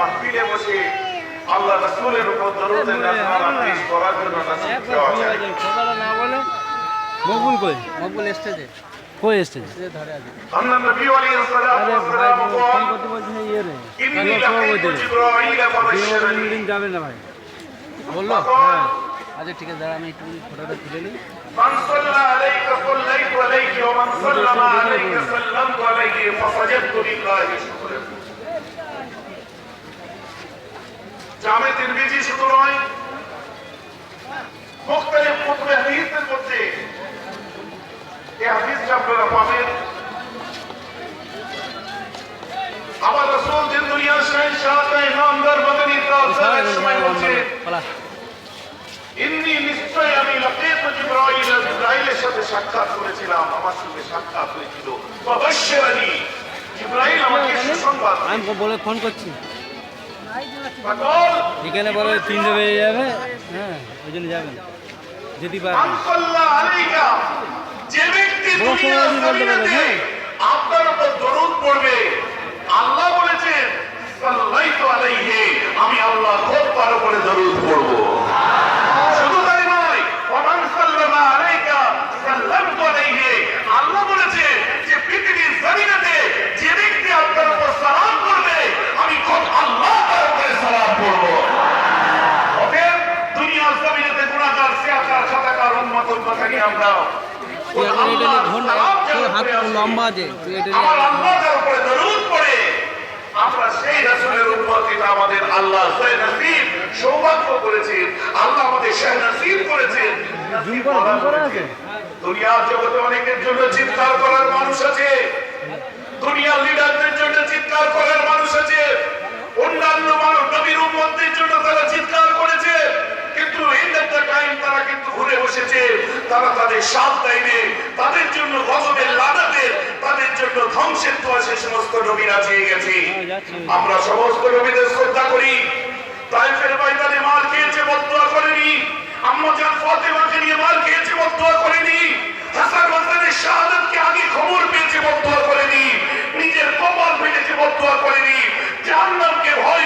মাহফিলে বসে আল্লাহ রাসূলের উপর দরুদের নাজমানা পেশ করার জন্য নসিব দেওয়া যায় কথাটা না বলে মকবুল কই মকবুল স্টেজে কই এসেছে স্টেজে ধরে আছে আল্লাহ নবী আলাইহিস সালাতু আরে ওয়াস ভাই সালাম ফোন বলেন করতে বলছে ইয়ে রে ইন্নী কেন সবাই লাকিতু বলছে জিবরাইল ফাবাশশারানি দিন যাবে না ভাই বললো হ্যাঁ। আচ্ছা ঠিক আছে দাঁড়া আমি একটু ফটোটা তুলে নিই من صلى عليك صليت عليك ومن سلم عليك سلمت عليه فسجدت لله شكرا জামে তিরমিজি শুধু নয় মুখতালিফ কুতুবে হাদিসের মধ্যে এই হাদিসটা আপনারা পাবেন। আমার রাসূল দিন দুনিয়ার শাহেনশাহ ইমামদার মদনী এক সময় বলছে ইন্নি নিশ্চয় আমি লাকিত জিবরাইল জিবরাইলের সাথে সাক্ষাৎ করেছিলাম আমার সঙ্গে সাক্ষাৎ হয়েছিল। জিবরাইল আমাকে সুসংবাদ আমি বলে ফোন করছি। এখানে বলে তিনটে বেজে যাবে হ্যাঁ ওই জন্য যাবেন যদি আলাইকা বড় সময় বলতে পারবেন হ্যাঁ। আপনার উপর দরুদ পড়বে আল্লাহ বলেছেন সাল্লাইতু আলাইহি আমি আল্লাহ খুব তার উপরে দরুদ পড়ব শুধু তাই নয় ওমান সাল্লামা আলাইকা সাল্লামতু আলাইহি আল্লাহ বলেছেন যে পৃথিবীর জমিনেতে যে ব্যক্তি আপনার উপর সালাম করবে আমি খুব আল্লাহ তার উপরে সালাম পড়ব অতএব দুনিয়ার জমিনেতে গুণাগার সিয়াকার খাতাকার উম্মত উম্মতাকে আমরা তুই এখন এটা নিয়ে ঘন না। তোর হাত লম্বা আছে তুই এটা নিয়ে আল্লাহর উপরে দরুদ পড়ে আমরা সেই রাসূলের উম্মত এটা আমাদের আল্লাহ সে নসিব সৌভাগ্য করেছেন। আল্লাহ আমাদের শেখ নসিব করেছেন। জুম করে জুম করে আছে? দুনিয়ার জগতে অনেকের জন্য চিৎকার করার মানুষ আছে। দুনিয়ার লিডারদের জন্য চিৎকার করার মানুষ আছে। অন্যান্য টাইম তারা কিন্তু ঘুরে বসেছে। তারা তাদের সাথ দেয়নি। তাদের জন্য গজবের লাদাতের তাদের জন্য ধ্বংসের সে সমস্ত নবীরা চেয়ে গেছে। আমরা সমস্ত নবীদের শ্রদ্ধা করি। তাইফের ময়দানে মার খেয়েছে, বদুয়া করেনি। আম্মা জান ফাতেমাকে নিয়ে মার খেয়েছে, বদুয়া করেনি। হাসান হাসানের শাহাদাতকে আগে খবর পেয়েছে, বদুয়া করেনি। নিজের কপাল ফেটেছে, বদুয়া করেনি। জাহান্নামকে ভয়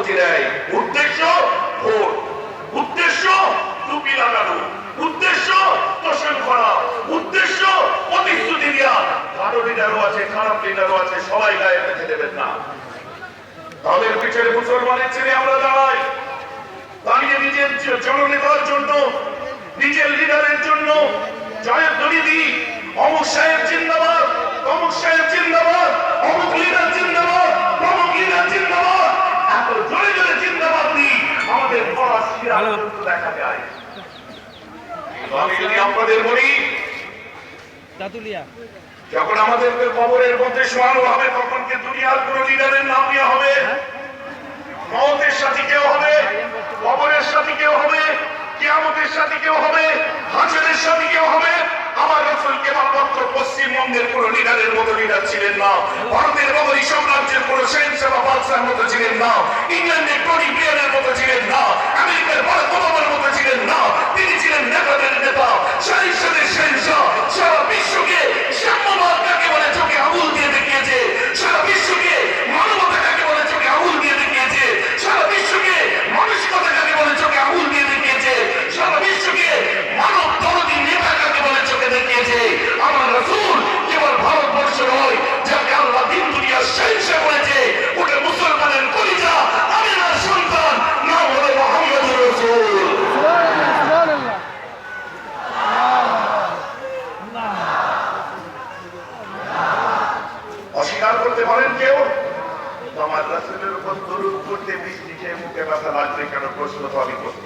প্রস্তুতি নেয়। উদ্দেশ্য ভোট। উদ্দেশ্য টুপি লাগানো। উদ্দেশ্য তোষণ করা। উদ্দেশ্য প্রতিশ্রুতি দেওয়া ভালো লিডারও আছে, খারাপ লিডারও আছে, সবাই গায়ে রেখে দেবেন না। তাদের পিছনে মুসলমানের ছেলে আমরা দাঁড়াই। দাঁড়িয়ে নিজের জননেতার জন্য, নিজের লিডারের জন্য জয়ের দড়ি দিই অমুক দেখা যায় আমি যদি আপনাদের বলি যখন আমাদেরকে কবরের মধ্যে শোয়ানো হবে তখন কি দুনিয়ার কোন লিডারের নাম নেওয়া হবে। মতের সাথে কেউ হবে কবরের সাথে কেউ হবে কিয়ামতের সাথে কেউ হবে হাজারের সাথে কেউ হবে। আমার রসুল কেবলমাত্র পশ্চিমবঙ্গের কোন লিডারের মতো লিডার ছিলেন না ভারতের সাম্রাজ্যের কোন বাদশার মতো ছিলেন না ইংল্যান্ডের টনি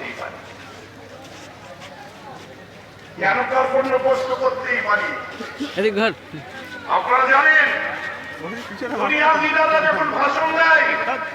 করতেই পারি। কেন তার পণ্য প্রশ্ন করতেই পারি? আপনারা জানেন দুনিয়া যখন ভাষণ দেয়